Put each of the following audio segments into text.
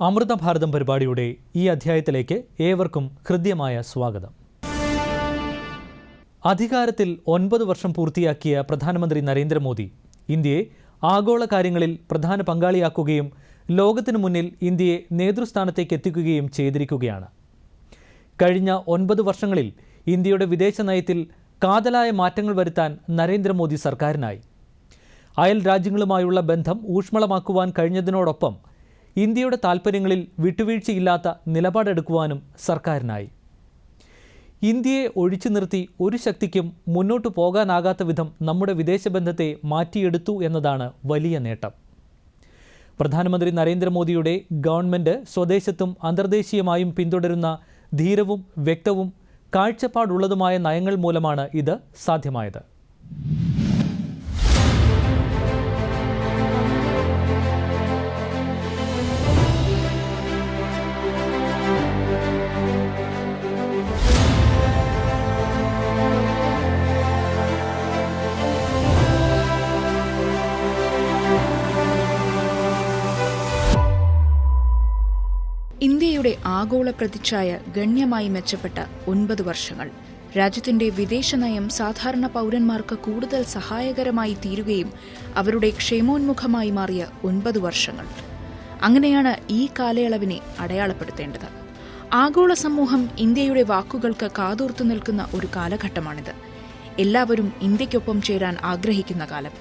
അമൃത ഭാരതം പരിപാടിയുടെ ഈ അധ്യായത്തിലേക്ക് ഏവർക്കും ഹൃദ്യമായ സ്വാഗതം. അധികാരത്തിൽ ഒൻപത് വർഷം പൂർത്തിയാക്കിയ പ്രധാനമന്ത്രി നരേന്ദ്രമോദി ഇന്ത്യയെ ആഗോള കാര്യങ്ങളിൽ പ്രധാന പങ്കാളിയാക്കുകയും ലോകത്തിനു മുന്നിൽ ഇന്ത്യയെ നേതൃസ്ഥാനത്തേക്ക് എത്തിക്കുകയും ചെയ്തിരിക്കുകയാണ്. കഴിഞ്ഞ ഒൻപത് വർഷങ്ങളിൽ ഇന്ത്യയുടെ വിദേശ നയത്തിൽ കാതലായ മാറ്റങ്ങൾ വരുത്താൻ നരേന്ദ്രമോദി സർക്കാരിനായി. അയൽ രാജ്യങ്ങളുമായുള്ള ബന്ധം ഊഷ്മളമാക്കുവാൻ കഴിഞ്ഞതിനോടൊപ്പം ഇന്ത്യയുടെ താൽപ്പര്യങ്ങളിൽ വിട്ടുവീഴ്ചയില്ലാത്ത നിലപാടെടുക്കുവാനും സർക്കാരിനായി. ഇന്ത്യയെ ഒഴിച്ചു നിർത്തി ഒരു ശക്തിക്കും മുന്നോട്ടു പോകാനാകാത്ത വിധം നമ്മുടെ വിദേശ ബന്ധത്തെ മാറ്റിയെടുത്തു എന്നതാണ് വലിയ നേട്ടം. പ്രധാനമന്ത്രി നരേന്ദ്രമോദിയുടെ ഗവൺമെന്റ് സ്വദേശത്തും അന്തർദേശീയമായും പിന്തുടരുന്ന ധീരവും വ്യക്തവും കാഴ്ചപ്പാടുള്ളതുമായ നയങ്ങൾ മൂലമാണ് ഇത് സാധ്യമായത്. ഇന്ത്യയുടെ ആഗോള പ്രതിച്ഛായ ഗണ്യമായി മെച്ചപ്പെട്ട ഒൻപത് വർഷങ്ങൾ. രാജ്യത്തിന്റെ വിദേശ നയം സാധാരണ പൗരന്മാർക്ക് കൂടുതൽ സഹായകരമായി തീരുകയും അവരുടെ ക്ഷേമോന്മുഖമായി മാറിയ ഒൻപത് വർഷങ്ങൾ. അങ്ങനെയാണ് ഈ കാലയളവിനെ അടയാളപ്പെടുത്തേണ്ടത്. ആഗോള സമൂഹം ഇന്ത്യയുടെ വാക്കുകൾക്ക് കാതോർത്തു നിൽക്കുന്ന ഒരു കാലഘട്ടമാണിത്. എല്ലാവരും ഇന്ത്യക്കൊപ്പം ചേരാൻ ആഗ്രഹിക്കുന്ന കാലം.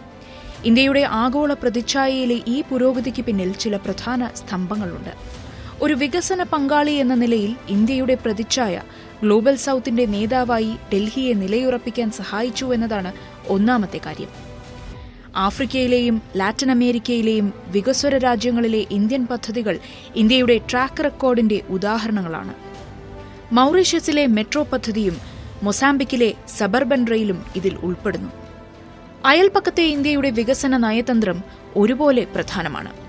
ഇന്ത്യയുടെ ആഗോള പ്രതിച്ഛായയിലെ ഈ പുരോഗതിക്ക് പിന്നിൽ ചില പ്രധാന സ്തംഭങ്ങളുണ്ട്. ഒരു വികസന പങ്കാളി എന്ന നിലയിൽ ഇന്ത്യയുടെ പ്രതിച്ഛായ ഗ്ലോബൽ സൗത്തിന്റെ നേതാവായി ഡൽഹിയെ നിലയുറപ്പിക്കാൻ സഹായിച്ചു എന്നതാണ് ഒന്നാമത്തെ കാര്യം. ആഫ്രിക്കയിലെയും ലാറ്റിൻ അമേരിക്കയിലെയും വികസ്വര രാജ്യങ്ങളിലെ ഇന്ത്യൻ പദ്ധതികൾ ഇന്ത്യയുടെ ട്രാക്ക് റെക്കോർഡിന്റെ ഉദാഹരണങ്ങളാണ്. മൗറീഷ്യസിലെ മെട്രോ പദ്ധതിയും മൊസാംബിക്കിലെ സബർബൻ റെയിലും ഇതിൽ ഉൾപ്പെടുന്നു. അയൽപക്കത്തെ ഇന്ത്യയുടെ വികസന നയതന്ത്രം ഒരുപോലെ പ്രധാനമാണ്.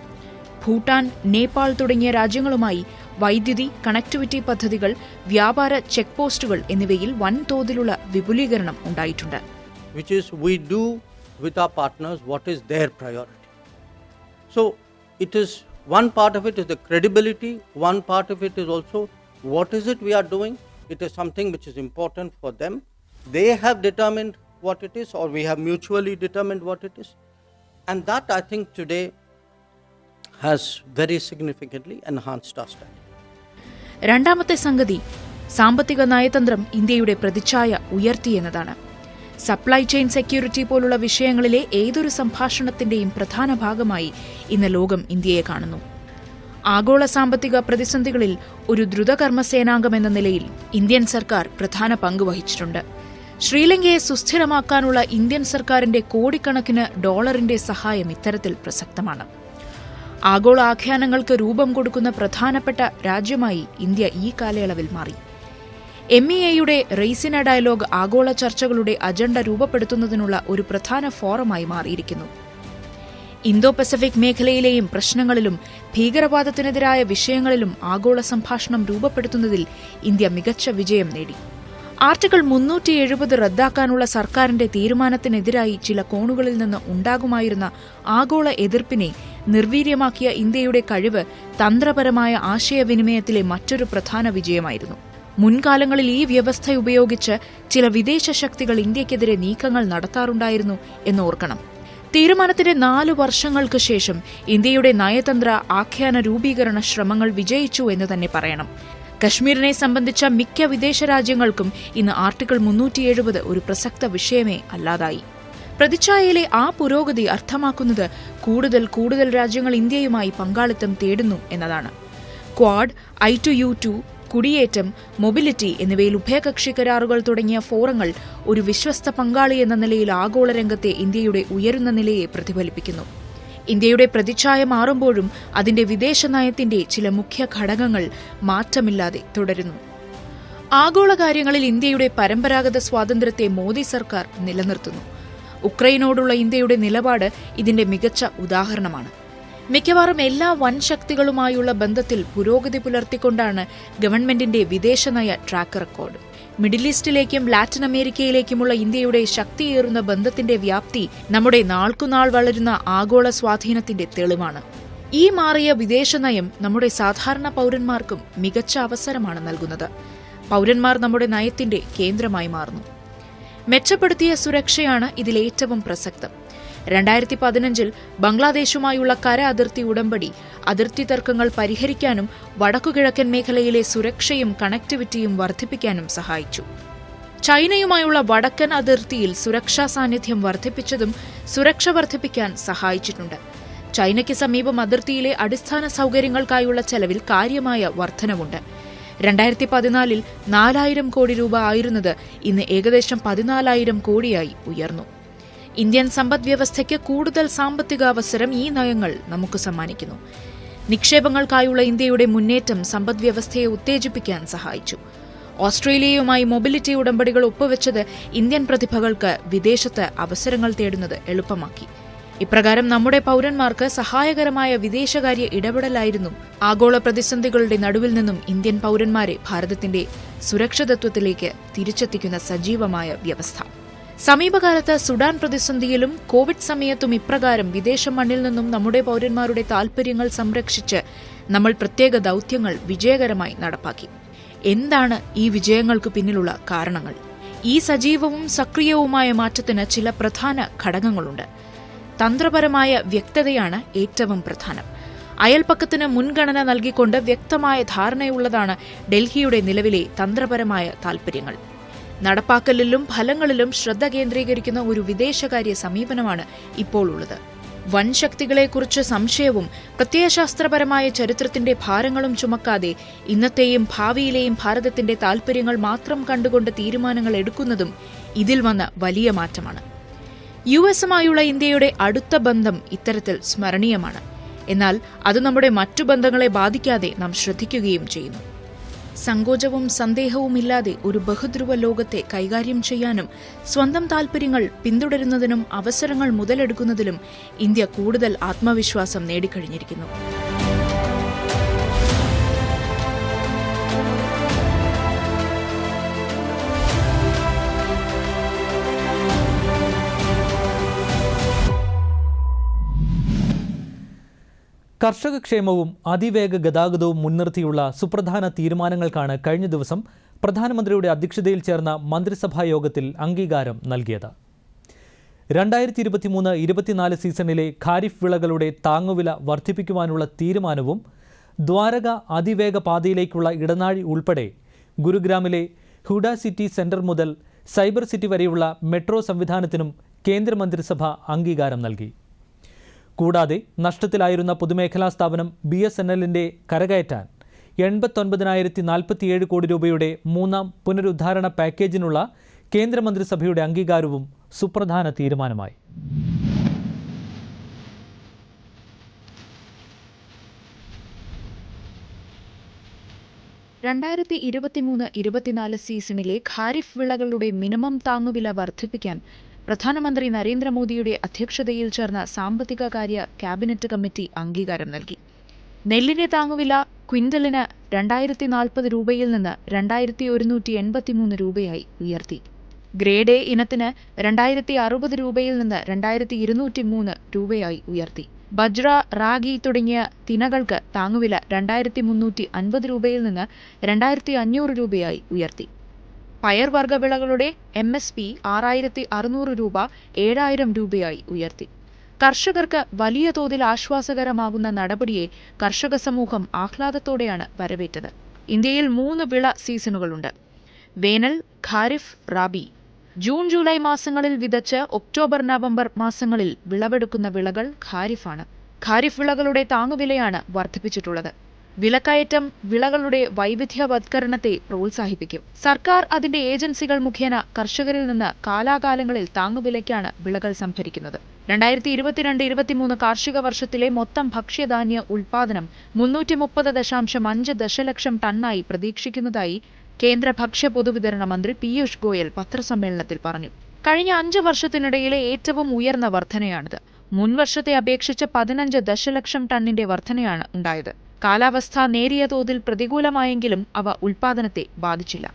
ഭൂട്ടാൻ നേപ്പാൾ തുടങ്ങിയ രാജ്യങ്ങളുമായി വൈദ്യുതി കണക്ടിവിറ്റി പദ്ധതികൾ വ്യാപാര ചെക്ക് പോസ്റ്റുകൾ എന്നിവയിൽ വൻതോതിലുള്ള വിപുലീകരണം ഉണ്ടായിട്ടുണ്ട് which is we do with our partners what is their priority. So it is one part of it is the credibility, one part of it is also what is it we are doing. It is something which is important for them. They have determined what it is, or we have mutually determined what it is. And that I think today രണ്ടാമത്തെ സംഗതി സാമ്പത്തിക നയതന്ത്രം ഇന്ത്യയുടെ പ്രതിച്ഛായ ഉയർത്തി എന്നതാണ്. Supply chain security പോലുള്ള വിഷയങ്ങളിലെ ഏതൊരു സംഭാഷണത്തിന്റെയും പ്രധാന ഭാഗമായി ഇന്ന് ലോകം ഇന്ത്യയെ കാണുന്നു. ആഗോള സാമ്പത്തിക പ്രതിസന്ധികളിൽ ഒരു ദ്രുതകർമ്മ സേനാംഗം എന്ന നിലയിൽ ഇന്ത്യൻ സർക്കാർ പ്രധാന പങ്ക് വഹിച്ചിട്ടുണ്ട്. ശ്രീലങ്കയെ സുസ്ഥിരമാക്കാനുള്ള ഇന്ത്യൻ സർക്കാരിന്റെ കോടിക്കണക്കിന് ഡോളറിന്റെ സഹായം ഇത്തരത്തിൽ പ്രസക്തമാണ്. ആഗോള ആഖ്യാനങ്ങൾക്ക് രൂപം കൊടുക്കുന്ന പ്രധാനപ്പെട്ട രാജ്യമായി ഇന്ത്യ ഈ കാലയളവിൽ മാറി. എം ഇ എയുടെ റെയ്സിന ഡയലോഗ് ആഗോള ചർച്ചകളുടെ അജണ്ട രൂപപ്പെടുത്തുന്നതിനുള്ള ഒരു പ്രധാന ഫോറമായി മാറിയിരിക്കുന്നു. ഇന്തോ പസഫിക് മേഖലയിലെയും പ്രശ്നങ്ങളിലും ഭീകരവാദത്തിനെതിരായ വിഷയങ്ങളിലും ആഗോള സംഭാഷണം രൂപപ്പെടുത്തുന്നതിൽ ഇന്ത്യ മികച്ച വിജയം നേടി. ആർട്ടിക്കിൾ മുന്നൂറ്റി എഴുപത് റദ്ദാക്കാനുള്ള സർക്കാരിന്റെ തീരുമാനത്തിനെതിരായി ചില കോണുകളിൽ നിന്ന് ഉണ്ടാകുമായിരുന്ന ആഗോള എതിർപ്പിനെ നിർവീര്യമാക്കിയ ഇന്ത്യയുടെ കഴിവ് തന്ത്രപരമായ ആശയവിനിമയത്തിലെ മറ്റൊരു പ്രധാന വിജയമായിരുന്നു. മുൻകാലങ്ങളിൽ ഈ വ്യവസ്ഥ ഉപയോഗിച്ച് ചില വിദേശ ശക്തികൾ ഇന്ത്യക്കെതിരെ നീക്കങ്ങൾ നടത്താറുണ്ടായിരുന്നു എന്ന് ഓർക്കണം തീരുമാനത്തിന്റെ നാലു വർഷങ്ങൾക്ക് ശേഷം ഇന്ത്യയുടെ നയതന്ത്ര ആഖ്യാന രൂപീകരണ ശ്രമങ്ങൾ വിജയിച്ചു എന്ന് തന്നെ പറയണം. കശ്മീരിനെ സംബന്ധിച്ച മിക്ക വിദേശ രാജ്യങ്ങൾക്കും ഇന്ന് ആർട്ടിക്കിൾ മുന്നൂറ്റി എഴുപത് ഒരു പ്രസക്ത വിഷയമേ അല്ലാതായി. പ്രതിച്ഛായയിലെ ആ പുരോഗതി അർത്ഥമാക്കുന്നത് കൂടുതൽ കൂടുതൽ രാജ്യങ്ങൾ ഇന്ത്യയുമായി പങ്കാളിത്തം തേടുന്നു എന്നതാണ്. Quad I two U two കുടിയേറ്റം മൊബിലിറ്റി എന്നിവയിൽ ഉഭയകക്ഷി കരാറുകൾ തുടങ്ങിയ ഫോറങ്ങൾ ഒരു വിശ്വസ്ത പങ്കാളി എന്ന നിലയിൽ ആഗോള രംഗത്തെ ഇന്ത്യയുടെ ഉയരുന്ന നിലയെ പ്രതിഫലിപ്പിക്കുന്നു. ഇന്ത്യയുടെ പ്രതിച്ഛായ മാറുമ്പോഴും അതിന്റെ വിദേശ നയത്തിന്റെ ചില മുഖ്യ ഘടകങ്ങൾ മാറ്റമില്ലാതെ തുടരുന്നു. ആഗോള കാര്യങ്ങളിൽ ഇന്ത്യയുടെ പരമ്പരാഗത സ്വാതന്ത്ര്യത്തെ മോദി സർക്കാർ നിലനിർത്തുന്നു. ഉക്രൈനോടുള്ള ഇന്ത്യയുടെ നിലപാട് ഇതിന്റെ മികച്ച ഉദാഹരണമാണ്. മിക്കവാറും എല്ലാ വൻശക്തികളുമായുള്ള ബന്ധത്തിൽ പുരോഗതി പുലർത്തിക്കൊണ്ടാണ് ഗവൺമെന്റിന്റെ വിദേശനയ ട്രാക്ക് റെക്കോർഡ്. മിഡിൽ ഈസ്റ്റിലേക്കും ലാറ്റിൻ അമേരിക്കയിലേക്കുമുള്ള ഇന്ത്യയുടെ ശക്തിയേറുന്ന ബന്ധത്തിന്റെ വ്യാപ്തി നമ്മുടെ നാൾക്കുനാൾ വളരുന്ന ആഗോള സ്വാധീനത്തിന്റെ തെളിവാണ്. ഈ മാറിയ വിദേശ നയം നമ്മുടെ സാധാരണ പൗരന്മാർക്കും മികച്ച അവസരമാണ് നൽകുന്നത്. പൗരന്മാർ നമ്മുടെ നയത്തിന്റെ കേന്ദ്രമായി മാറുന്നു. മെച്ചപ്പെടുത്തിയ സുരക്ഷയാണ് ഇതിലേറ്റവും പ്രസക്തം. രണ്ടായിരത്തി പതിനഞ്ചിൽ ബംഗ്ലാദേശുമായുള്ള കര അതിർത്തി ഉടമ്പടി അതിർത്തി തർക്കങ്ങൾ പരിഹരിക്കാനും വടക്കുകിഴക്കൻ മേഖലയിലെ സുരക്ഷയും കണക്ടിവിറ്റിയും വർദ്ധിപ്പിക്കാനും സഹായിച്ചു. ചൈനയുമായുള്ള വടക്കൻ അതിർത്തിയിൽ സുരക്ഷാ സാന്നിധ്യം വർദ്ധിപ്പിച്ചതും സുരക്ഷ വർദ്ധിപ്പിക്കാൻ സഹായിച്ചിട്ടുണ്ട്. ചൈനയ്ക്ക് സമീപം അതിർത്തിയിലെ അടിസ്ഥാന സൗകര്യങ്ങൾക്കായുള്ള ചെലവിൽ കാര്യമായ വർധനവുണ്ട്. രണ്ടായിരത്തി പതിനാലിൽ നാലായിരം കോടി രൂപ ആയിരുന്നത് ഇന്ന് ഏകദേശം പതിനാലായിരം കോടിയായി ഉയർന്നു. ഇന്ത്യൻ സമ്പദ് വ്യവസ്ഥയ്ക്ക് കൂടുതൽ സാമ്പത്തിക അവസരം ഈ നയങ്ങൾ നമുക്ക് സമ്മാനിക്കുന്നു. നിക്ഷേപങ്ങൾക്കായുള്ള ഇന്ത്യയുടെ മുന്നേറ്റം സമ്പദ് വ്യവസ്ഥയെ ഉത്തേജിപ്പിക്കാൻ സഹായിച്ചു. ഓസ്ട്രേലിയയുമായി മൊബിലിറ്റി ഉടമ്പടികൾ ഒപ്പുവെച്ചത് ഇന്ത്യൻ പ്രതിഭകൾക്ക് വിദേശത്ത് അവസരങ്ങൾ തേടുന്നത് എളുപ്പമാക്കി. ഇപ്രകാരം നമ്മുടെ പൌരന്മാർക്ക് സഹായകരമായ വിദേശകാര്യ ഇടപെടലായിരുന്നു ആഗോള പ്രതിസന്ധികളുടെ നടുവിൽ നിന്നും ഇന്ത്യൻ പൌരന്മാരെ ഭാരതത്തിന്റെ സുരക്ഷിതത്വത്തിലേക്ക് തിരിച്ചെത്തിക്കുന്ന സജീവമായ വ്യവസ്ഥ. സമീപകാലത്ത് സുഡാൻ പ്രതിസന്ധിയിലും കോവിഡ് സമയത്തും ഇപ്രകാരം വിദേശ മണ്ണിൽ നിന്നും നമ്മുടെ പൌരന്മാരുടെ താൽപര്യങ്ങൾ സംരക്ഷിച്ച് നമ്മൾ പ്രത്യേക ദൌത്യങ്ങൾ വിജയകരമായി നടപ്പാക്കി. എന്താണ് ഈ വിജയങ്ങൾക്ക് പിന്നിലുള്ള കാരണങ്ങൾ? ഈ സജീവവും സക്രിയവുമായ മാറ്റത്തിന് ചില പ്രധാന ഘടകങ്ങളുണ്ട്. തന്ത്രപരമായ വ്യക്തതയാണ് ഏറ്റവും പ്രധാനം. അയൽപ്പക്കത്തിന് മുൻഗണന നൽകിക്കൊണ്ട് വ്യക്തമായ ധാരണയുള്ളതാണ് ഡൽഹിയുടെ നിലവിലെ തന്ത്രപരമായ താൽപര്യങ്ങൾ. നടപ്പാക്കലിലും ഫലങ്ങളിലും ശ്രദ്ധ കേന്ദ്രീകരിക്കുന്ന ഒരു വിദേശകാര്യ സമീപനമാണ് ഇപ്പോൾ ഉള്ളത് വൻ ശക്തികളെക്കുറിച്ച് സംശയവും പ്രത്യയശാസ്ത്രപരമായ ചരിത്രത്തിന്റെ ഭാരങ്ങളും ചുമക്കാതെ ഇന്നത്തെയും ഭാവിയിലെയും ഭാരതത്തിന്റെ താൽപര്യങ്ങൾ മാത്രം കണ്ടുകൊണ്ട് തീരുമാനങ്ങൾ എടുക്കുന്നതും ഇതിൽ വന്ന വലിയ മാറ്റമാണ്. യു എസുമായുള്ള ഇന്ത്യയുടെ അടുത്ത ബന്ധം ഇത്തരത്തിൽ സ്മരണീയമാണ്. എന്നാൽ അത് നമ്മുടെ മറ്റു ബന്ധങ്ങളെ ബാധിക്കാതെ നാം ശ്രദ്ധിക്കുകയും ചെയ്യുന്നു. സങ്കോചവും സന്ദേഹവുമില്ലാതെ ഒരു ബഹുധ്രുവ ലോകത്തെ കൈകാര്യം ചെയ്യാനും സ്വന്തം താൽപര്യങ്ങൾ പിന്തുടരുന്നതിനും അവസരങ്ങൾ മുതലെടുക്കുന്നതിലും ഇന്ത്യ കൂടുതൽ ആത്മവിശ്വാസം നേടിക്കഴിഞ്ഞിരിക്കുന്നു. കർഷക ക്ഷേമവും അതിവേഗ ഗതാഗതവും മുൻനിർത്തിയുള്ള സുപ്രധാന തീരുമാനങ്ങൾക്കാണ് കഴിഞ്ഞ ദിവസം പ്രധാനമന്ത്രിയുടെ അധ്യക്ഷതയിൽ ചേർന്ന മന്ത്രിസഭാ യോഗത്തിൽ അംഗീകാരം നൽകിയത്. രണ്ടായിരത്തി ഇരുപത്തിമൂന്ന് ഇരുപത്തിനാല് സീസണിലെ ഖാരിഫ് വിളകളുടെ താങ്ങുവില വർദ്ധിപ്പിക്കുവാനുള്ള തീരുമാനവും ദ്വാരക അതിവേഗ പാതയിലേക്കുള്ള ഇടനാഴി ഉൾപ്പെടെ ഗുരുഗ്രാമിലെ ഹുഡ സിറ്റി സെന്റർ മുതൽ സൈബർ സിറ്റി വരെയുള്ള മെട്രോ സംവിധാനത്തിനും കേന്ദ്രമന്ത്രിസഭ അംഗീകാരം നൽകി. കൂടാതെ നഷ്ടത്തിലായിരുന്ന പൊതുമേഖലാ സ്ഥാപനം ബി എസ് എൻ എല്ലിന്റെ കരകയറ്റാൻ എൺപത്തൊൻപതിനായിരത്തി നാൽപ്പത്തിയേഴ് കോടി രൂപയുടെ മൂന്നാം പുനരുദ്ധാരണ പാക്കേജിനുള്ള കേന്ദ്രമന്ത്രിസഭയുടെ അംഗീകാരവും സുപ്രധാന തീരുമാനമായി. രണ്ടായിരത്തി ഇരുപത്തിമൂന്ന് ഇരുപത്തിനാല് സീസണിലെ ഖാരിഫ് വിളകളുടെ മിനിമം താങ്ങുവില വർദ്ധിപ്പിക്കാൻ പ്രധാനമന്ത്രി നരേന്ദ്രമോദിയുടെ അധ്യക്ഷതയിൽ ചേർന്ന സാമ്പത്തിക കാര്യ ക്യാബിനറ്റ് കമ്മിറ്റി അംഗീകാരം നൽകി. നെല്ലിന്റെ താങ്ങുവില ക്വിന്റലിന് രണ്ടായിരത്തി നാൽപ്പത് രൂപയിൽ നിന്ന് രണ്ടായിരത്തി ഒരുന്നൂറ്റി എൺപത്തിമൂന്ന് രൂപയായി ഉയർത്തി. ഗ്രേഡ് എ ഇനത്തിന് രണ്ടായിരത്തി അറുപത് രൂപയിൽ നിന്ന് രണ്ടായിരത്തി ഇരുന്നൂറ്റി മൂന്ന് രൂപയായി ഉയർത്തി. ബജ്ര റാഗി തുടങ്ങിയ തിനകൾക്ക് താങ്ങുവില രണ്ടായിരത്തി മുന്നൂറ്റി അൻപത് രൂപയിൽ നിന്ന് രണ്ടായിരത്തി അഞ്ഞൂറ് രൂപയായി ഉയർത്തി. പയർവർഗ വിളകളുടെ എം എസ് പി ആറായിരത്തി അറുന്നൂറ് രൂപ ഏഴായിരം രൂപയായി ഉയർത്തി. കർഷകർക്ക് വലിയ തോതിൽ ആശ്വാസകരമാകുന്ന നടപടിയെ കർഷക സമൂഹം ആഹ്ലാദത്തോടെയാണ് വരവേറ്റത്. ഇന്ത്യയിൽ മൂന്ന് വിള സീസണുകളുണ്ട്. വേനൽ ഖാരിഫ് റാബി. ജൂൺ ജൂലൈ മാസങ്ങളിൽ വിതച്ച് ഒക്ടോബർ നവംബർ മാസങ്ങളിൽ വിളവെടുക്കുന്ന വിളകൾ ഖാരിഫാണ്. ഖാരിഫ് വിളകളുടെ താങ്ങുവിലയാണ് വർദ്ധിപ്പിച്ചിട്ടുള്ളത്. വിലക്കയറ്റം വിളകളുടെ വൈവിധ്യവത്കരണത്തെ പ്രോത്സാഹിപ്പിക്കും. സർക്കാർ അതിന്റെ ഏജൻസികൾ മുഖേന കർഷകരിൽ നിന്ന് കാലാകാലങ്ങളിൽ താങ്ങുവിലയ്ക്കാണ് വിളകൾ സംഭരിക്കുന്നത്. രണ്ടായിരത്തി ഇരുപത്തിരണ്ട് ഇരുപത്തിമൂന്ന് കാർഷിക വർഷത്തിലെ മൊത്തം ഭക്ഷ്യധാന്യ ഉൽപാദനം മുന്നൂറ്റി മുപ്പത് ദശാംശം അഞ്ച് ദശലക്ഷം ടണ്ണായി പ്രതീക്ഷിക്കുന്നതായി കേന്ദ്ര ഭക്ഷ്യ പൊതുവിതരണ മന്ത്രി പീയൂഷ് ഗോയൽ പത്രസമ്മേളനത്തിൽ പറഞ്ഞു. കഴിഞ്ഞ അഞ്ച് വർഷത്തിനിടയിലെ ഏറ്റവും ഉയർന്ന വർധനയാണിത്. മുൻവർഷത്തെ അപേക്ഷിച്ച് പതിനഞ്ച് ദശലക്ഷം ടണ്ണിന്റെ വർധനയാണ് ഉണ്ടായത്. കാലാവസ്ഥ നേരിയ തോതിൽ പ്രതികൂലമായെങ്കിലും അവ ഉൽപാദനത്തെ ബാധിച്ചില്ല.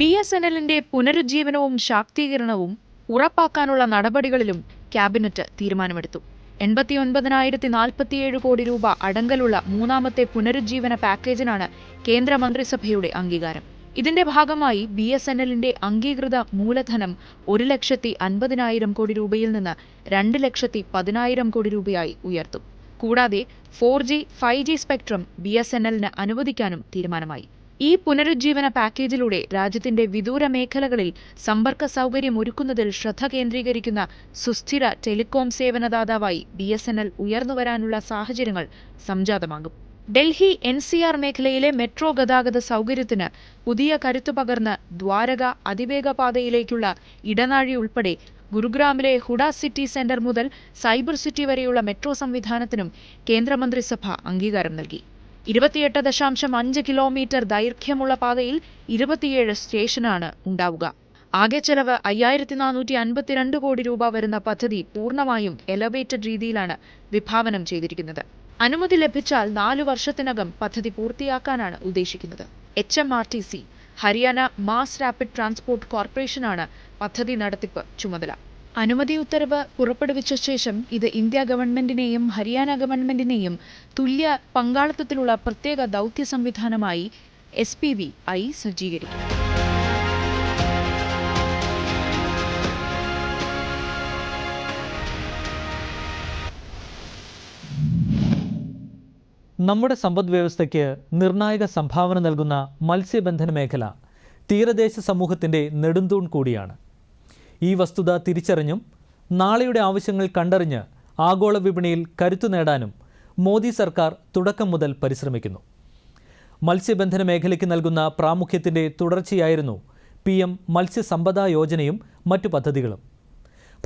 ബി എസ് എൻ എല്ലിന്റെ പുനരുജ്ജീവനവും ശാക്തീകരണവും ഉറപ്പാക്കാനുള്ള നടപടികളിലും ക്യാബിനറ്റ് തീരുമാനമെടുത്തു. എൺപത്തിയൊൻപതിനായിരത്തി നാൽപ്പത്തിയേഴ് കോടി രൂപ അടങ്കലുള്ള മൂന്നാമത്തെ പുനരുജ്ജീവന പാക്കേജിനാണ് കേന്ദ്രമന്ത്രിസഭയുടെ അംഗീകാരം. ഇതിന്റെ ഭാഗമായി ബി എസ് എൻ എല്ലിന്റെ അംഗീകൃത മൂലധനം ഒരു ലക്ഷത്തി അൻപതിനായിരം കോടി രൂപയിൽ നിന്ന് രണ്ട് ലക്ഷത്തി പതിനായിരം കോടി രൂപയായി ഉയർത്തും. കൂടാതെ four G five G spectrum B S N എല്ലിന് അനുവദിക്കാനും തീരുമാനമായി. ഈ പുനരുജ്ജീവന പാക്കേജിലൂടെ രാജ്യത്തിന്റെ വിദൂര മേഖലകളിൽ സമ്പർക്ക സൗകര്യം ഒരുക്കുന്നതിൽ ശ്രദ്ധ കേന്ദ്രീകരിക്കുന്ന സുസ്ഥിര ടെലികോം സേവനദാതാവായി ബി എസ് എൻ എൽ ഉയർന്നുവരാനുള്ള സാഹചര്യങ്ങൾ സംജാതമാകും. ഡൽഹി എൻ സി ആർ മേഖലയിലെ മെട്രോ ഗതാഗത സൗകര്യത്തിന് പുതിയ കരുത്തു പകർന്ന് ദ്വാരക അതിവേഗ പാതയിലേക്കുള്ള ഇടനാഴി ഉൾപ്പെടെ ഗുരുഗ്രാമിലെ ഹുഡ സിറ്റി സെന്റർ മുതൽ സൈബർ സിറ്റി വരെയുള്ള മെട്രോ സംവിധാനത്തിനും കേന്ദ്രമന്ത്രിസഭ അംഗീകാരം നൽകി. ഇരുപത്തിയെട്ട് ദശാംശം അഞ്ച് കിലോമീറ്റർ ദൈർഘ്യമുള്ള പാതയിൽ ഇരുപത്തിയേഴ് സ്റ്റേഷനാണ് ഉണ്ടാവുക. ആകെ ചെലവ് അയ്യായിരത്തി നാനൂറ്റി അൻപത്തിരണ്ട് കോടി രൂപ വരുന്ന പദ്ധതി പൂർണമായും എലവേറ്റഡ് രീതിയിലാണ് വിഭാവനം ചെയ്തിരിക്കുന്നത്. അനുമതി ലഭിച്ചാൽ നാലു വർഷത്തിനകം പദ്ധതി പൂർത്തിയാക്കാനാണ് ഉദ്ദേശിക്കുന്നത്. H M R T C Haryana mass rapid transport കോർപ്പറേഷനാണ് പദ്ധതി നടത്തിപ്പ് ചുമതല. അനുമതി ഉത്തരവ് പുറപ്പെടുവിച്ച ശേഷം ഇത് ഇന്ത്യ ഗവൺമെന്റിനെയും ഹരിയാന ഗവൺമെന്റിനെയും തുല്യ പങ്കാളിത്തത്തിലുള്ള പ്രത്യേക ദൗത്യ സംവിധാനമായി എസ് പി വി ആയി സജ്ജീകരിക്കും. നമ്മുടെ സമ്പദ് വ്യവസ്ഥയ്ക്ക് നിർണായക സംഭാവന നൽകുന്ന മത്സ്യബന്ധന മേഖല തീരദേശ സമൂഹത്തിന്റെ നെടുന്തൂൺ കൂടിയാണ്. ഈ വസ്തുത തിരിച്ചറിഞ്ഞും നാളെയുടെ ആവശ്യങ്ങൾ കണ്ടറിഞ്ഞ് ആഗോള വിപണിയിൽ കരുത്തു നേടാനും മോദി സർക്കാർ തുടക്കം മുതൽ പരിശ്രമിക്കുന്നു. മത്സ്യബന്ധന മേഖലയ്ക്ക് നൽകുന്ന പ്രാമുഖ്യത്തിന്റെ തുടർച്ചയായിരുന്നു പി എം മത്സ്യസമ്പദാ യോജനയും മറ്റു പദ്ധതികളും.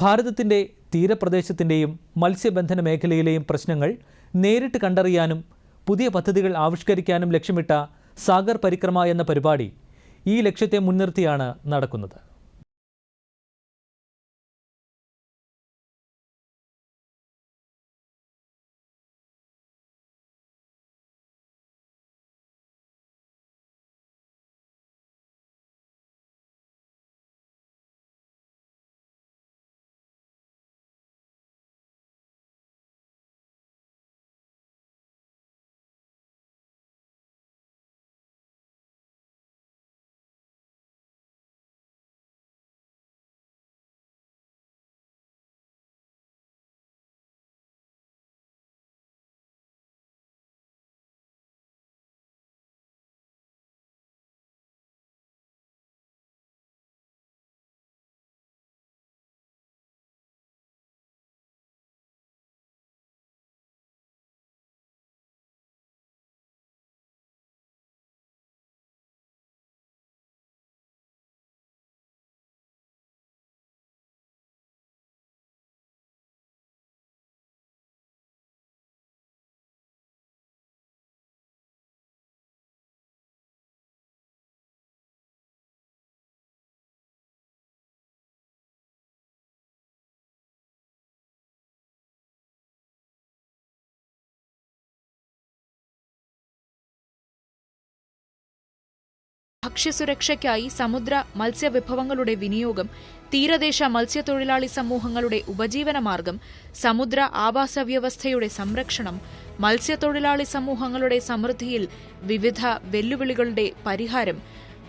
ഭാരതത്തിന്റെ തീരപ്രദേശത്തിന്റെയും മത്സ്യബന്ധന മേഖലയിലെയും പ്രശ്നങ്ങൾ നേരിട്ട് കണ്ടറിയാനും പുതിയ പദ്ധതികൾ ആവിഷ്കരിക്കാനും ലക്ഷ്യമിട്ട സാഗർ പരിക്രമ എന്ന പരിപാടി ഈ ലക്ഷ്യത്തെ മുൻനിർത്തിയാണ് നടക്കുന്നത്. ഭക്ഷ്യസുരക്ഷയ്ക്കായി സമുദ്ര മത്സ്യവിഭവങ്ങളുടെ വിനിയോഗം തീരദേശ മത്സ്യത്തൊഴിലാളി സമൂഹങ്ങളുടെ ഉപജീവനമാർഗം സമുദ്ര ആവാസ വ്യവസ്ഥയുടെ സംരക്ഷണം മത്സ്യത്തൊഴിലാളി സമൂഹങ്ങളുടെ സമൃദ്ധിയിൽ വിവിധ വെല്ലുവിളികളുടെ പരിഹാരം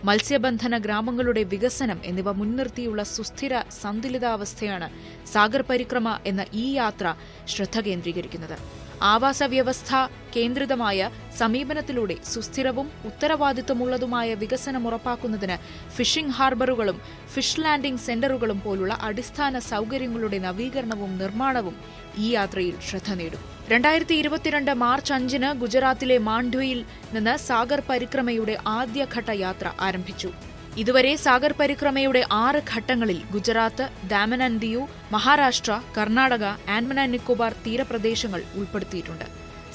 മത്സ്യബന്ധന ഗ്രാമങ്ങളുടെ വികസനം എന്നിവ മുൻനിർത്തിയുള്ള സുസ്ഥിര സന്തുലിതാവസ്ഥയാണ് സാഗർ പരിക്രമ എന്ന ഈ യാത്ര ശ്രദ്ധ കേന്ദ്രീകരിക്കുന്നത്. ആവാസ വ്യവസ്ഥ കേന്ദ്രിതമായ സമീപനത്തിലൂടെ സുസ്ഥിരവും ഉത്തരവാദിത്വമുള്ളതുമായ വികസനം ഉറപ്പാക്കുന്നതിന് ഫിഷിംഗ് ഹാർബറുകളും ഫിഷ് ലാൻഡിംഗ് സെന്ററുകളും പോലുള്ള അടിസ്ഥാന സൗകര്യങ്ങളുടെ നവീകരണവും നിർമ്മാണവും ഈ യാത്രയിൽ ശ്രദ്ധ നേടും. രണ്ടായിരത്തി ഇരുപത്തിരണ്ട് മാർച്ച് അഞ്ചിന് ഗുജറാത്തിലെ മാണ്ഡ്വയിൽ നിന്ന് സാഗർ പരിക്രമയുടെ ആദ്യഘട്ട യാത്ര ആരംഭിച്ചു. ഇതുവരെ സാഗർ പരിക്രമയുടെ ആറ് ഘട്ടങ്ങളിൽ ഗുജറാത്ത് ദാമൻ ആൻഡ് ദിയു മഹാരാഷ്ട്ര കർണാടക ആൻഡമാൻ ആൻഡ് നിക്കോബാർ തീരപ്രദേശങ്ങൾ ഉൾപ്പെടുത്തിയിട്ടുണ്ട്.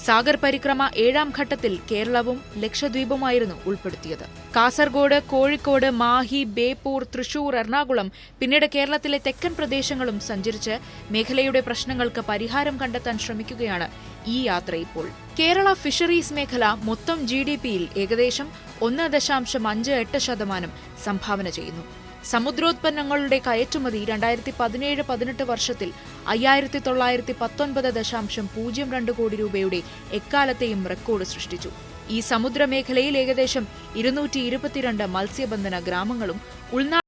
സാഗർ പരിക്രമ ഏഴാം ഘട്ടത്തിൽ കേരളവും ലക്ഷദ്വീപുമായിരുന്നു ഉൾപ്പെടുത്തിയത്. കാസർഗോഡ് കോഴിക്കോട് മാഹി ബേപ്പൂർ തൃശൂർ എറണാകുളം പിന്നീട് കേരളത്തിലെ തെക്കൻ പ്രദേശങ്ങളും സഞ്ചരിച്ച് മേഖലയുടെ പ്രശ്നങ്ങൾക്ക് പരിഹാരം കണ്ടെത്താൻ ശ്രമിക്കുകയാണ് ഈ യാത്ര ഇപ്പോൾ. കേരള ഫിഷറീസ് മേഖല മൊത്തം ജി ഡി പിയിൽ ഏകദേശം ഒന്ന് ദശാംശം അഞ്ച് എട്ട് ശതമാനം സംഭാവന ചെയ്യുന്നു. സമുദ്രോത്പന്നങ്ങളുടെ കയറ്റുമതി രണ്ടായിരത്തി പതിനേഴ് പതിനെട്ട് വർഷത്തിൽ അയ്യായിരത്തി തൊള്ളായിരത്തി പത്തൊൻപത് ദശാംശം പൂജ്യം രണ്ട് കോടി രൂപയുടെ എക്കാലത്തെയും റെക്കോർഡ് സൃഷ്ടിച്ചു. ഈ സമുദ്രമേഖലയിൽ ഏകദേശം ഇരുന്നൂറ്റി ഇരുപത്തിരണ്ട് മത്സ്യബന്ധന ഗ്രാമങ്ങളും ഉൾനാ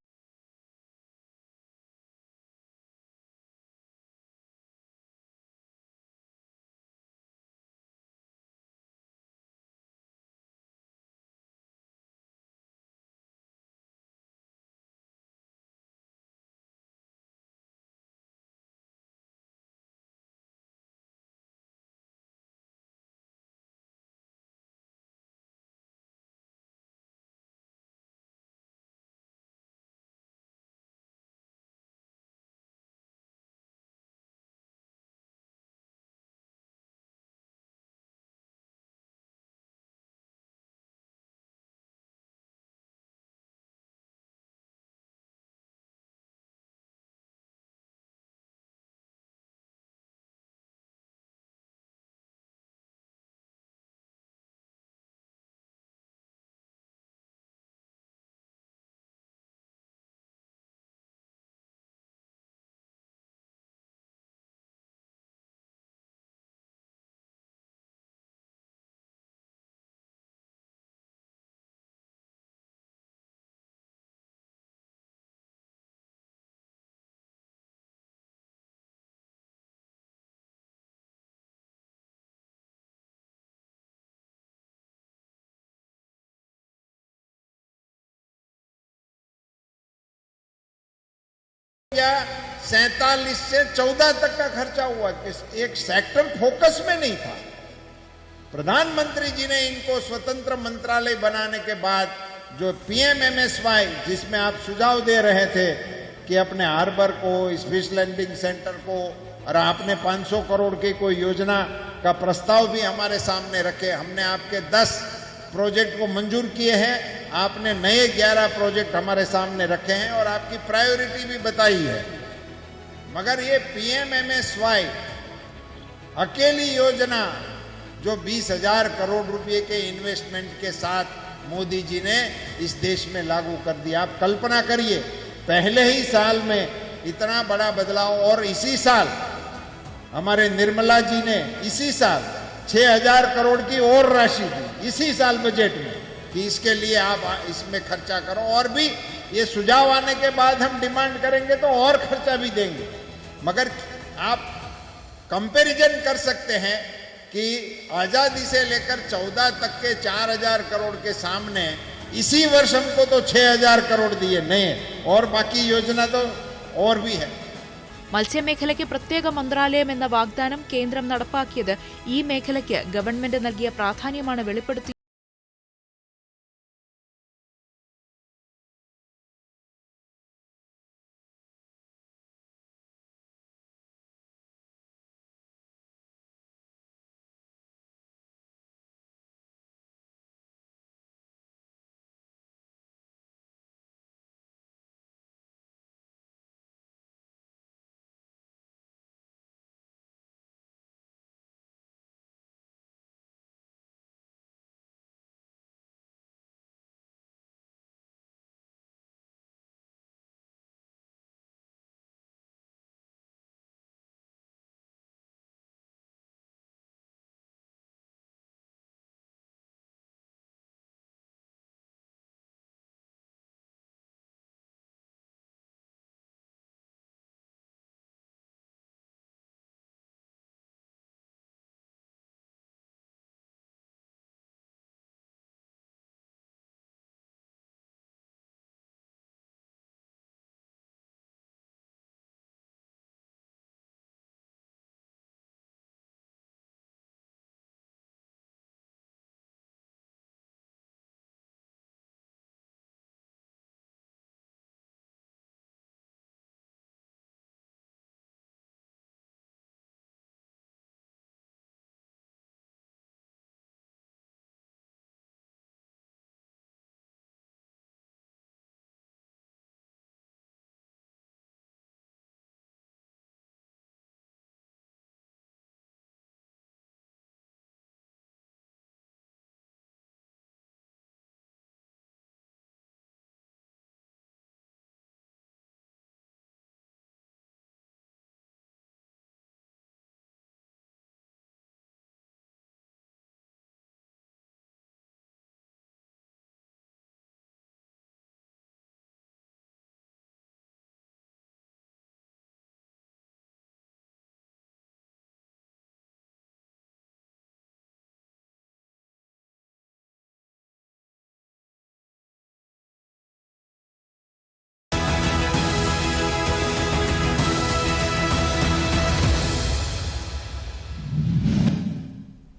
या सैतालीस से चौदह तक का खर्चा हुआ एक सेक्टर फोकस में नहीं था। प्रधानमंत्री जी ने इनको स्वतंत्र मंत्रालय बनाने के बाद जो पीएमएमएसवाई जिसमें आप सुझाव दे रहे थे कि अपने हार्बर को, इस फ़िश लैंडिंग सेंटर को, और आपने 500 करोड़ की कोई योजना का प्रस्ताव भी हमारे सामने रखे, हमने आपके 10 प्रोजेक्ट को मंजूर किए हैं। आपने नए 11 प्रोजेक्ट हमारे सामने रखे हैं और आपकी प्रायोरिटी भी बताई है। मगर ये पीएमएमएसवाई अकेली योजना जो बीस हज़ार करोड़ रुपए के इन्वेस्टमेंट के साथ मोदी जी ने इस देश में लागू कर दिया। आप कल्पना करिए, पहले ही साल में इतना बड़ा बदलाव और इसी साल हमारे निर्मला जी ने इसी साल 6000 करोड़ की और राशि दी, इसी साल बजट में। कि इसके लिए आप इसमें खर्चा करो और भी ये सुझाव आने के बाद हम डिमांड करेंगे तो और खर्चा भी देंगे मगर आप कंपैरिजन कर सकते हैं कि आजादी से लेकर 14 तक के 4000 करोड़ के सामने इसी वर्ष हमको तो 6000 करोड़ दिए नए और बाकी योजना तो और भी है മത്സ്യമേഖലയ്ക്ക് പ്രത്യേക മന്ത്രാലയം എന്ന വാഗ്ദാനം കേന്ദ്രം നടപ്പാക്കിയത് ഈ മേഖലയ്ക്ക് ഗവൺമെന്റ് നൽകിയ പ്രാധാന്യമാണ് വെളിപ്പെടുത്തി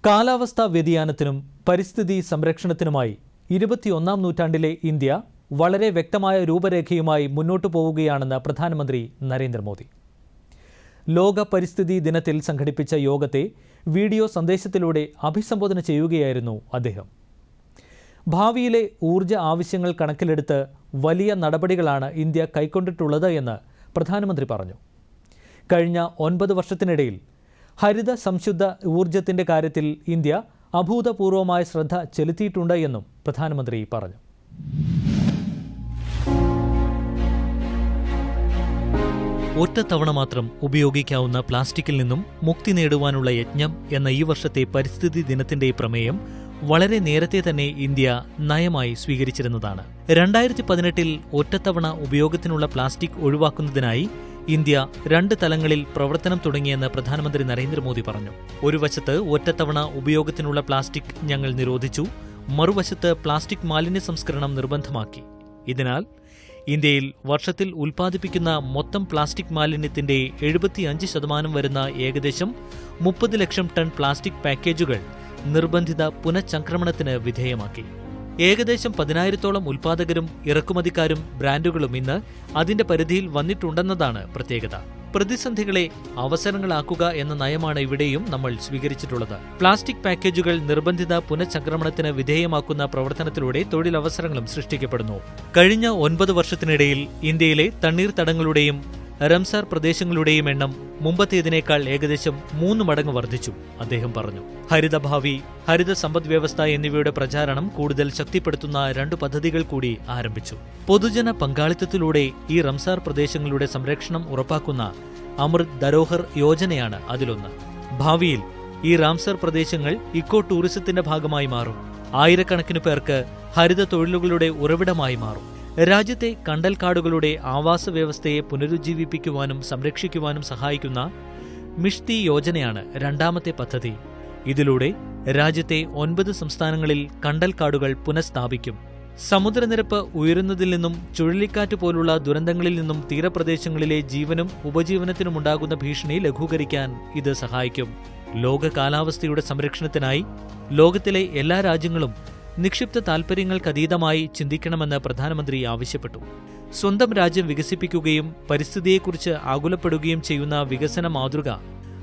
കാലാവസ്ഥാ വ്യതിയാനത്തിനും പരിസ്ഥിതി സംരക്ഷണത്തിനുമായി ഇരുപത്തിയൊന്നാം നൂറ്റാണ്ടിലെ ഇന്ത്യ വളരെ വ്യക്തമായ രൂപരേഖയുമായി മുന്നോട്ടു പോവുകയാണെന്ന് പ്രധാനമന്ത്രി നരേന്ദ്രമോദി. ലോക പരിസ്ഥിതി ദിനത്തിൽ സംഘടിപ്പിച്ച യോഗത്തെ വീഡിയോ സന്ദേശത്തിലൂടെ അഭിസംബോധന ചെയ്യുകയായിരുന്നു അദ്ദേഹം. ഭാവിയിലെ ഊർജ ആവശ്യങ്ങൾ കണക്കിലെടുത്ത് വലിയ നടപടികളാണ് ഇന്ത്യ കൈക്കൊണ്ടിട്ടുള്ളത് എന്ന് പ്രധാനമന്ത്രി പറഞ്ഞു. കഴിഞ്ഞ ഒൻപത് വർഷത്തിനിടയിൽ ഹരിത സംശുദ്ധ ഊർജത്തിന്റെ കാര്യത്തിൽ ഇന്ത്യ അഭൂതപൂർവമായ ശ്രദ്ധ ചെലുത്തിയിട്ടുണ്ട് എന്നും പ്രധാനമന്ത്രി പറഞ്ഞു. ഒറ്റത്തവണ മാത്രം ഉപയോഗിക്കാവുന്ന പ്ലാസ്റ്റിക്കിൽ നിന്നും മുക്തി നേടുവാനുള്ള യജ്ഞം എന്ന ഈ വർഷത്തെ പരിസ്ഥിതി ദിനത്തിന്റെ പ്രമേയം വളരെ നേരത്തെ തന്നെ ഇന്ത്യ നയമായി സ്വീകരിച്ചിരുന്നതാണ്. രണ്ടായിരത്തി പതിനെട്ടിൽ ഒറ്റത്തവണ ഉപയോഗത്തിനുള്ള പ്ലാസ്റ്റിക് ഒഴിവാക്കുന്നതിനായി ഇന്ത്യ രണ്ട് തലങ്ങളിൽ പ്രവർത്തനം തുടങ്ങിയെന്ന് പ്രധാനമന്ത്രി നരേന്ദ്രമോദി പറഞ്ഞു. ഒരു വശത്ത് ഒറ്റത്തവണ ഉപയോഗത്തിനുള്ള പ്ലാസ്റ്റിക് ഞങ്ങൾ നിരോധിച്ചു മറുവശത്ത് പ്ലാസ്റ്റിക് മാലിന്യ സംസ്കരണം നിർബന്ധമാക്കി. ഇതിനാൽ ഇന്ത്യയിൽ വർഷത്തിൽ ഉൽപ്പാദിപ്പിക്കുന്ന മൊത്തം പ്ലാസ്റ്റിക് മാലിന്യത്തിന്റെ എഴുപത്തിയഞ്ച് ശതമാനം വരുന്ന ഏകദേശം മുപ്പത് ലക്ഷം ടൺ പ്ലാസ്റ്റിക് പാക്കേജുകൾ നിർബന്ധിത പുനഃചംക്രമണത്തിന് വിധേയമാക്കി. ഏകദേശം പതിനായിരത്തോളം ഉൽപാദകരും ഇറക്കുമതിക്കാരും ബ്രാൻഡുകളും ഇന്ന് അതിന്റെ പരിധിയിൽ വന്നിട്ടുണ്ടെന്നതാണ് പ്രത്യേകത. പ്രതിസന്ധികളെ അവസരങ്ങളാക്കുക എന്ന നയമാണ് ഇവിടെയും നമ്മൾ സ്വീകരിച്ചിട്ടുള്ളത്. പ്ലാസ്റ്റിക് പാക്കേജുകൾ നിർബന്ധിത പുനഃചംക്രമണത്തിന് വിധേയമാക്കുന്ന പ്രവർത്തനത്തിലൂടെ തൊഴിലവസരങ്ങളും സൃഷ്ടിക്കപ്പെടുന്നു. കഴിഞ്ഞ ഒൻപത് വർഷത്തിനിടയിൽ ഇന്ത്യയിലെ തണ്ണീർത്തടങ്ങളുടെയും റംസാർ പ്രദേശങ്ങളുടെയും എണ്ണം മുമ്പത്തേതിനേക്കാൾ ഏകദേശം മൂന്ന് മടങ്ങ് വർദ്ധിച്ചു അദ്ദേഹം പറഞ്ഞു. ഹരിതഭാവി ഹരിത സമ്പദ് വ്യവസ്ഥ എന്നിവയുടെ പ്രചാരണം കൂടുതൽ ശക്തിപ്പെടുത്തുന്ന രണ്ട് പദ്ധതികൾ കൂടി ആരംഭിച്ചു. പൊതുജന പങ്കാളിത്തത്തിലൂടെ ഈ റംസാർ പ്രദേശങ്ങളുടെ സംരക്ഷണം ഉറപ്പാക്കുന്ന അമൃത് ധരോഹർ യോജനയാണ് അതിലൊന്ന്. ഭാവിയിൽ ഈ റാംസർ പ്രദേശങ്ങൾ ഇക്കോ ടൂറിസത്തിന്റെ ഭാഗമായി മാറും. ആയിരക്കണക്കിന് പേർക്ക് ഹരിത തൊഴിലുകളുടെ ഉറവിടമായി മാറും. രാജ്യത്തെ കണ്ടൽക്കാടുകളുടെ ആവാസ വ്യവസ്ഥയെ പുനരുജ്ജീവിപ്പിക്കുവാനും സംരക്ഷിക്കുവാനും സഹായിക്കുന്ന മിഷ്തി യോജനയാണ് രണ്ടാമത്തെ പദ്ധതി. ഇതിലൂടെ രാജ്യത്തെ ഒൻപത് സംസ്ഥാനങ്ങളിൽ കണ്ടൽക്കാടുകൾ പുനഃസ്ഥാപിക്കും. സമുദ്രനിരപ്പ് ഉയരുന്നതിൽ നിന്നും ചുഴലിക്കാറ്റ് പോലുള്ള ദുരന്തങ്ങളിൽ നിന്നും തീരപ്രദേശങ്ങളിലെ ജീവനും ഉപജീവനത്തിനുമുണ്ടാകുന്ന ഭീഷണി ലഘൂകരിക്കാൻ ഇത് സഹായിക്കും. ലോക കാലാവസ്ഥയുടെ സംരക്ഷണത്തിനായി ലോകത്തിലെ എല്ലാ രാജ്യങ്ങളും നിക്ഷിപ്ത താൽപര്യങ്ങൾക്കതീതമായി ചിന്തിക്കണമെന്ന് പ്രധാനമന്ത്രി ആവശ്യപ്പെട്ടു. സ്വന്തം രാജ്യം വികസിപ്പിക്കുകയും പരിസ്ഥിതിയെക്കുറിച്ച് ആകുലപ്പെടുകയും ചെയ്യുന്ന വികസന മാതൃക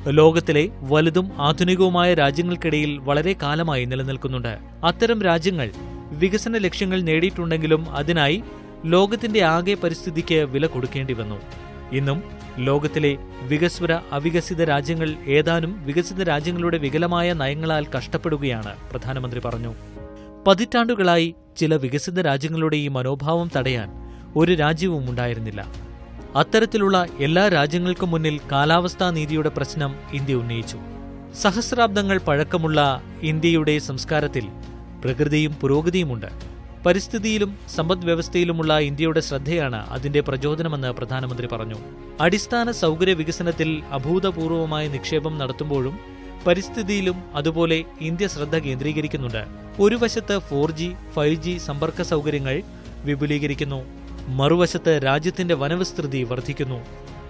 ലോകത്തിലെ വലുതും ആധുനികവുമായ രാജ്യങ്ങൾക്കിടയിൽ വളരെ കാലമായി നിലനിൽക്കുന്നുണ്ട്. അത്തരം രാജ്യങ്ങൾ വികസന ലക്ഷ്യങ്ങൾ നേടിയിട്ടുണ്ടെങ്കിലും അതിനായി ലോകത്തിന്റെ ആകെ പരിസ്ഥിതിക്ക് വില കൊടുക്കേണ്ടി വന്നു. ഇന്നും ലോകത്തിലെ വികസ്വര അവികസിത രാജ്യങ്ങൾ ഏതാനും വികസിത രാജ്യങ്ങളുടെ വികലമായ നയങ്ങളാൽ കഷ്ടപ്പെടുകയാണ് പ്രധാനമന്ത്രി പറഞ്ഞു. പതിറ്റാണ്ടുകളായി ചില വികസിത രാജ്യങ്ങളുടെ ഈ മനോഭാവം തടയാൻ ഒരു രാജ്യവും ഉണ്ടായിരുന്നില്ല. അത്തരത്തിലുള്ള എല്ലാ രാജ്യങ്ങൾക്കും മുന്നിൽ കാലാവസ്ഥാ നീതിയുടെ പ്രശ്നം ഇന്ത്യ ഉന്നയിച്ചു. സഹസ്രാബ്ദങ്ങൾ പഴക്കമുള്ള ഇന്ത്യയുടെ സംസ്കാരത്തിൽ പ്രകൃതിയും പുരോഗതിയുമുണ്ട്. പരിസ്ഥിതിയിലും സമ്പദ്വ്യവസ്ഥയിലുമുള്ള ഇന്ത്യയുടെ ശ്രദ്ധയാണ് അതിന്റെ പ്രചോദനമെന്ന് പ്രധാനമന്ത്രി പറഞ്ഞു. അടിസ്ഥാന സൗകര്യ വികസനത്തിൽ അഭൂതപൂർവമായ നിക്ഷേപം നടത്തുമ്പോഴും പരിസ്ഥിതിയിലും അതുപോലെ ഇന്ത്യ ശ്രദ്ധ കേന്ദ്രീകരിക്കുന്നുണ്ട്. ഒരു വശത്ത് ഫോർ ജി ഫൈവ് ജി സമ്പർക്ക സൗകര്യങ്ങൾ വിപുലീകരിക്കുന്നു. മറുവശത്ത് രാജ്യത്തിന്റെ വനവിസ്തൃതി വർദ്ധിക്കുന്നു.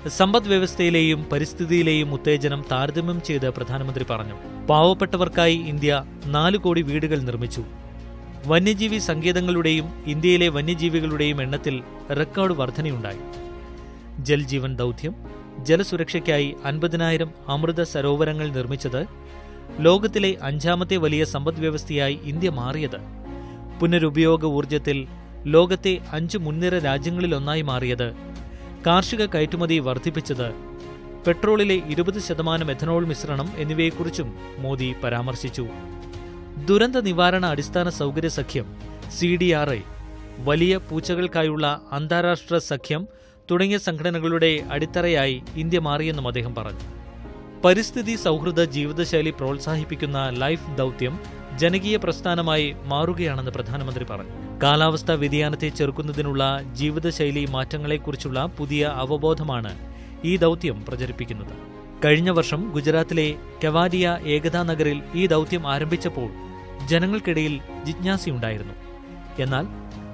സമ്പദ് വ്യവസ്ഥയിലെയും പരിസ്ഥിതിയിലെയും ഉത്തേജനം താരതമ്യം ചെയ്ത് പ്രധാനമന്ത്രി പറഞ്ഞു. പാവപ്പെട്ടവർക്കായി ഇന്ത്യ നാല് കോടി വീടുകൾ നിർമ്മിച്ചു. വന്യജീവി സങ്കേതങ്ങളുടെയും ഇന്ത്യയിലെ വന്യജീവികളുടെയും എണ്ണത്തിൽ റെക്കോർഡ് വർധനയുണ്ടായി. ജൽ ജീവൻ ദൗത്യം ജലസുരക്ഷയ്ക്കായി അൻപതിനായിരം അമൃത സരോവരങ്ങൾ നിർമ്മിച്ചത് ലോകത്തിലെ അഞ്ചാമത്തെ വലിയ സമ്പദ് വ്യവസ്ഥയായി ഇന്ത്യ മാറിയത്. പുനരുപയോഗ ഊർജത്തിൽ ലോകത്തെ അഞ്ച് മുൻനിര രാജ്യങ്ങളിലൊന്നായി മാറിയത്. കാർഷിക കയറ്റുമതി വർദ്ധിപ്പിച്ചത് പെട്രോളിലെ ഇരുപത് ശതമാനം എഥനോൾ മിശ്രണം എന്നിവയെക്കുറിച്ചും മോദി പരാമർശിച്ചു. ദുരന്ത നിവാരണ അടിസ്ഥാന സൗകര്യ സഖ്യം സി വലിയ പൂച്ചകൾക്കായുള്ള അന്താരാഷ്ട്ര സഖ്യം തുടങ്ങിയ സംഘടനകളുടെ അടിത്തറയായി ഇന്ത്യ മാറിയെന്നും അദ്ദേഹം പറഞ്ഞു. പരിസ്ഥിതി സൗഹൃദ ജീവിതശൈലി പ്രോത്സാഹിപ്പിക്കുന്ന ലൈഫ് ദൗത്യം ജനകീയ പ്രസ്ഥാനമായി മാറുകയാണെന്ന് പ്രധാനമന്ത്രി പറഞ്ഞു. കാലാവസ്ഥാ വ്യതിയാനത്തെ ചെറുക്കുന്നതിനുള്ള ജീവിതശൈലി മാറ്റങ്ങളെക്കുറിച്ചുള്ള പുതിയ അവബോധമാണ് ഈ ദൗത്യം പ്രചരിപ്പിക്കുന്നത്. കഴിഞ്ഞ വർഷം ഗുജറാത്തിലെ കെവാഡിയ ഏകതാ നഗറിൽ ഈ ദൗത്യം ആരംഭിച്ചപ്പോൾ ജനങ്ങൾക്കിടയിൽ ജിജ്ഞാസയുണ്ടായിരുന്നു. എന്നാൽ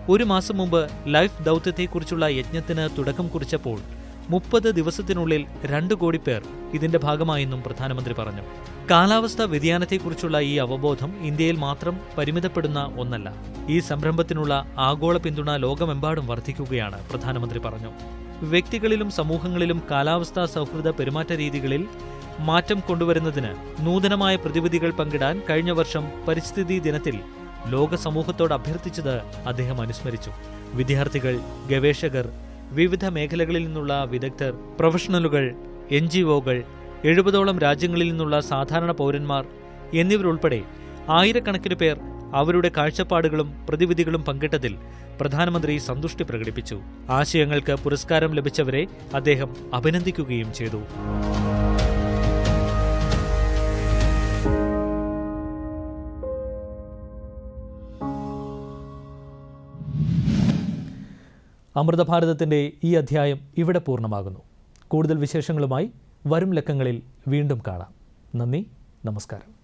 ഒരു മാസം മുമ്പ് ലൈഫ് ദൗത്യത്തെക്കുറിച്ചുള്ള യജ്ഞത്തിന് തുടക്കം കുറിച്ചപ്പോൾ മുപ്പത് ദിവസത്തിനുള്ളിൽ രണ്ട് കോടി പേർ ഇതിന്റെ ഭാഗമായെന്നും പ്രധാനമന്ത്രി പറഞ്ഞു. കാലാവസ്ഥാ വ്യതിയാനത്തെക്കുറിച്ചുള്ള ഈ അവബോധം ഇന്ത്യയിൽ മാത്രം പരിമിതപ്പെടുന്ന ഒന്നല്ല ഈ സംരംഭത്തിനുള്ള ആഗോള പിന്തുണ ലോകമെമ്പാടും വർദ്ധിക്കുകയാണ് പ്രധാനമന്ത്രി പറഞ്ഞു. വ്യക്തികളിലും സമൂഹങ്ങളിലും കാലാവസ്ഥാ സൗഹൃദ പെരുമാറ്റ രീതികളിൽ മാറ്റം കൊണ്ടുവരുന്നതിന് നൂതനമായ പ്രതിവിധികൾ പങ്കിടാൻ കഴിഞ്ഞ വർഷം പരിസ്ഥിതി ദിനത്തിൽ ലോക സമൂഹത്തോട് അഭ്യർത്ഥിച്ചത് അദ്ദേഹം അനുസ്മരിച്ചു. വിദ്യാർത്ഥികൾ ഗവേഷകർ വിവിധ മേഖലകളിൽ നിന്നുള്ള വിദഗ്ധർ പ്രൊഫഷണലുകൾ എൻ ജി ഒകൾ എഴുപതോളം രാജ്യങ്ങളിൽ നിന്നുള്ള സാധാരണ പൗരന്മാർ എന്നിവരുൾപ്പെടെ ആയിരക്കണക്കിന് പേർ അവരുടെ കാഴ്ചപ്പാടുകളും പ്രതിവിധികളും പങ്കിട്ടതിൽ പ്രധാനമന്ത്രി സന്തുഷ്ടി പ്രകടിപ്പിച്ചു. ആശയങ്ങൾക്ക് പുരസ്കാരം ലഭിച്ചവരെ അദ്ദേഹം അഭിനന്ദിക്കുകയും ചെയ്തു. അമൃതഭാരതത്തിന്റെ ഈ അധ്യായം ഇവിടെ പൂർണമാകുന്നു. കൂടുതൽ വിശേഷങ്ങളുമായി വരും ലക്കങ്ങളിൽ വീണ്ടും കാണാം. നന്ദി നമസ്കാരം.